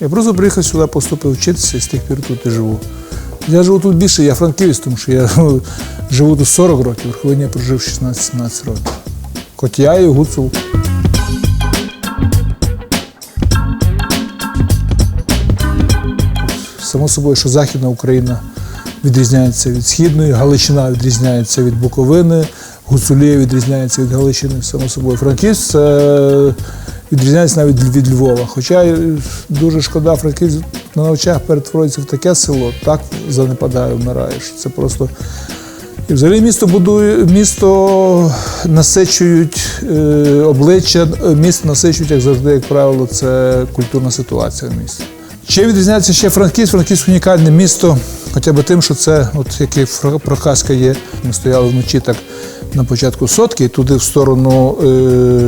Я просто приїхав сюди, поступив вчитися і з тих пір тут і живу. Я живу тут більше, я франківець, тому що я живу тут 40 років, Верховині я прожив 16-17 років. Котя і Гуцул. Само собою, що Західна Україна відрізняється від Східної, Галичина відрізняється від Буковини, Гуцулія відрізняється від Галичини, само собою. Франківськ це відрізняється навіть від Львова. Хоча дуже шкода, Франківськ на очах перетворюється в таке село, так занепадає, вмирає. що Це просто. І взагалі місто будує, місто насичують е, обличчя, е, місто насичують, як завжди, як правило, це культурна ситуація в місті. Ще відрізняється ще Франківськ. Франківськ унікальне місто, хоча б тим, що це, от як і проказка є. Ми стояли вночі так на початку сотки, туди в сторону е,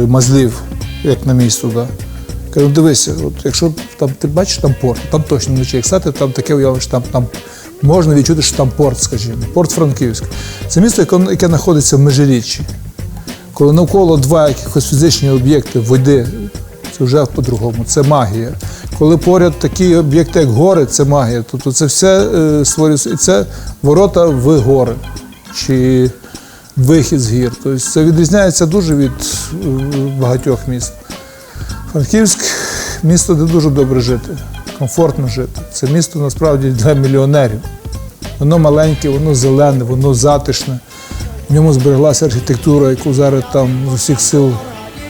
Мазлів, як на місто. Да. Кажу, дивися, от якщо там ти бачиш там порт, там точно вночі як стати, там таке що там, там можна відчути, що там порт, скажімо, порт Франківськ. Це місто, яке, яке знаходиться в межиріччі. Коли навколо два якихось фізичні об'єкти води, це вже по-другому, це магія. Коли поряд такі об'єкти, як гори, це магія. Тобто це все е, створюється, і це ворота в гори чи вихід з гір. Тобто це відрізняється дуже від е, багатьох міст. Франківськ місто, де дуже добре жити, комфортно жити. Це місто насправді для мільйонерів. Воно маленьке, воно зелене, воно затишне. В ньому збереглася архітектура, яку зараз там з усіх сил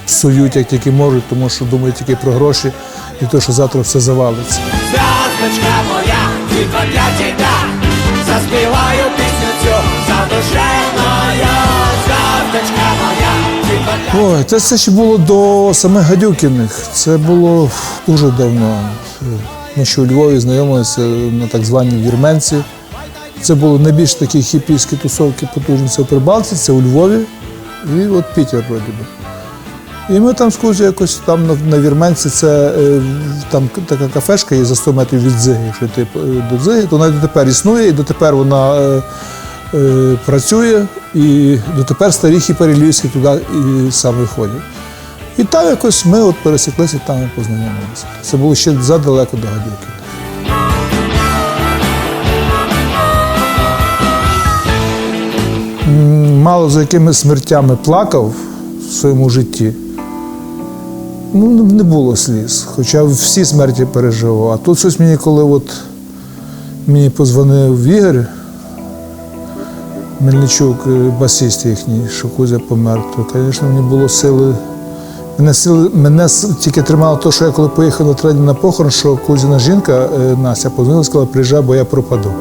псують, як тільки можуть, тому що думають тільки про гроші і те, що завтра все завалиться. Зв'язочка моя, від Заспіваю Ой, це, це ще було до самих Гадюкіних. Це було дуже давно. Ми ще у Львові знайомилися на так званій вірменці. Це були найбільш такі хіпійські тусовки в Прибалтиці, це у Львові і от Пітер вроді би. І ми там з якось там на, на Вірменці, це е, там така кафешка є за 100 метрів від Дзиги. Якщо йти е, до Дзиги, то вона і дотепер існує, і дотепер вона е, працює, і дотепер старі хіпері львівські туди і саме ходять. І там якось ми от пересіклися, там і познайомилися. Це було ще задалеко до Гадюки. Мало за якими смертями плакав в своєму житті. Ну, не було сліз. Хоча всі смерті переживав. А тут щось мені, коли от мені позвонив Ігор Мельничук, е, басист їхній, що Кузя помер, то, звісно, мені було сили. Мене, сили, мене тільки тримало те, що я коли поїхав на третій на похорон, що Кузіна жінка е, Настя позвонила, сказала, приїжджай, бо я пропаду.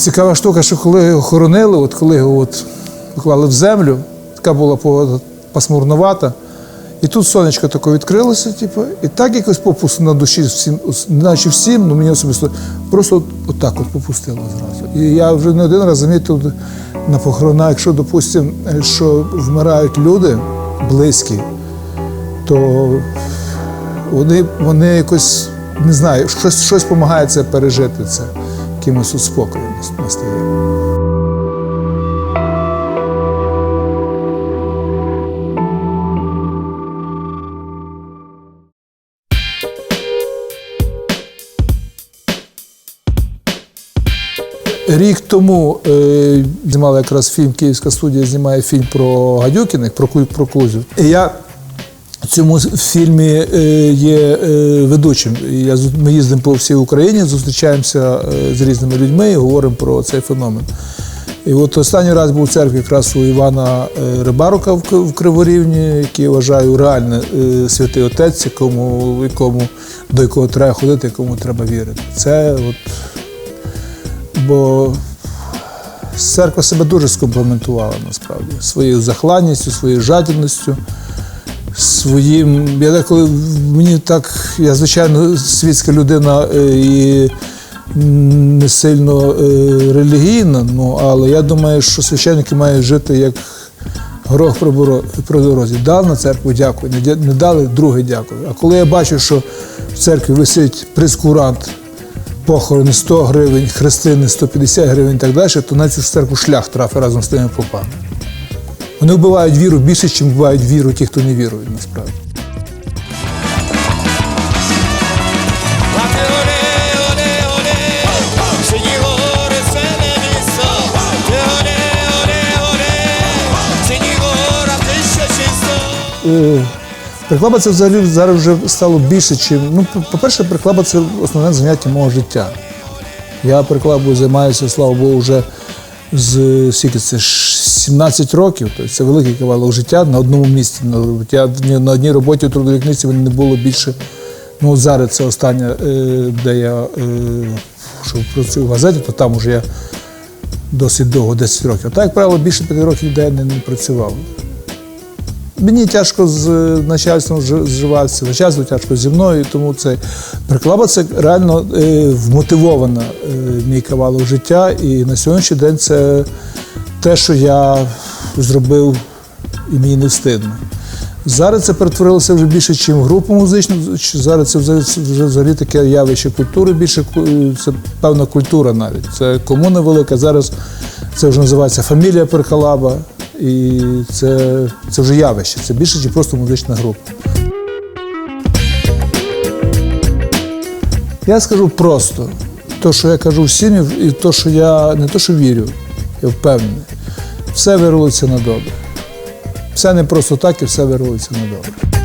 Цікава штука, що коли його хоронили, от коли його от поклали в землю, така була погода пасмурновата, і тут сонечко таке відкрилося, типу, і так якось попустило на душі всім, наче всім, ну мені особисто, просто от, отак от попустило зразу. І я вже не один раз замітив на похоронах, якщо, допустимо, що вмирають люди близькі, то вони, вони якось не знаю, щось, щось допомагає це пережити це, якимось от спокоєм настає. Рік тому е, знімали якраз фільм, Київська студія знімає фільм про Гадюкіних, про, про Кузю. І я цьому фільмі е, є е, ведучим. Я, ми їздимо по всій Україні, зустрічаємося е, з різними людьми і говоримо про цей феномен. І от останній раз був у церкві якраз у Івана Рибарука в Криворівні, який я вважаю реально святий отець, якому, якому, до якого треба ходити, якому треба вірити. Це от бо церква себе дуже скомплементувала насправді своєю захланністю, своєю жадібністю, своїм. Я деколи мені так, я звичайно світська людина е, і не сильно е, релігійна, ну, але я думаю, що священники мають жити як горох при дорозі. Дав на церкву дякую, не дали друге дякую. А коли я бачу, що в церкві висить прескурант похорони 100 гривень, хрестини 150 гривень і так далі, то на цю церкву шлях трафить разом з тими попами. Вони вбивають віру більше, ніж вбивають віру ті, хто не вірують насправді. Е, Приклаба це взагалі зараз вже стало більше, чим. Ну, по- по-перше, приклаба це основне заняття мого життя. Я приклабою займаюся, слава Богу, вже з скільки це 17 років. Тобто це великий кавалок життя на одному місці. Я на одній роботі у трудовій книжці не було більше. Ну, зараз це остання, е, де я е, що працюю в газеті, то там вже я досить довго, 10 років. А так, як правило, більше 5 років де я не, не працював. Мені тяжко з начальством зжи- зживатися, начальство тяжко зі мною, тому це приклава це реально е, вмотивована е, мій кавалок життя. І на сьогоднішній день це те, що я зробив, і мені не встидно. Зараз це перетворилося вже більше, ніж групу музичну. Зараз це взагалі таке явище культури, більше це певна культура навіть. Це комуна велика. Зараз це вже називається фамілія Перкалаба. І це, це вже явище, це більше, ніж просто музична група. Я скажу просто, то, що я кажу всім, і то, що я не то, що вірю, я впевнений, все вирулиться на добре. Все не просто так і все вирулиться на добре.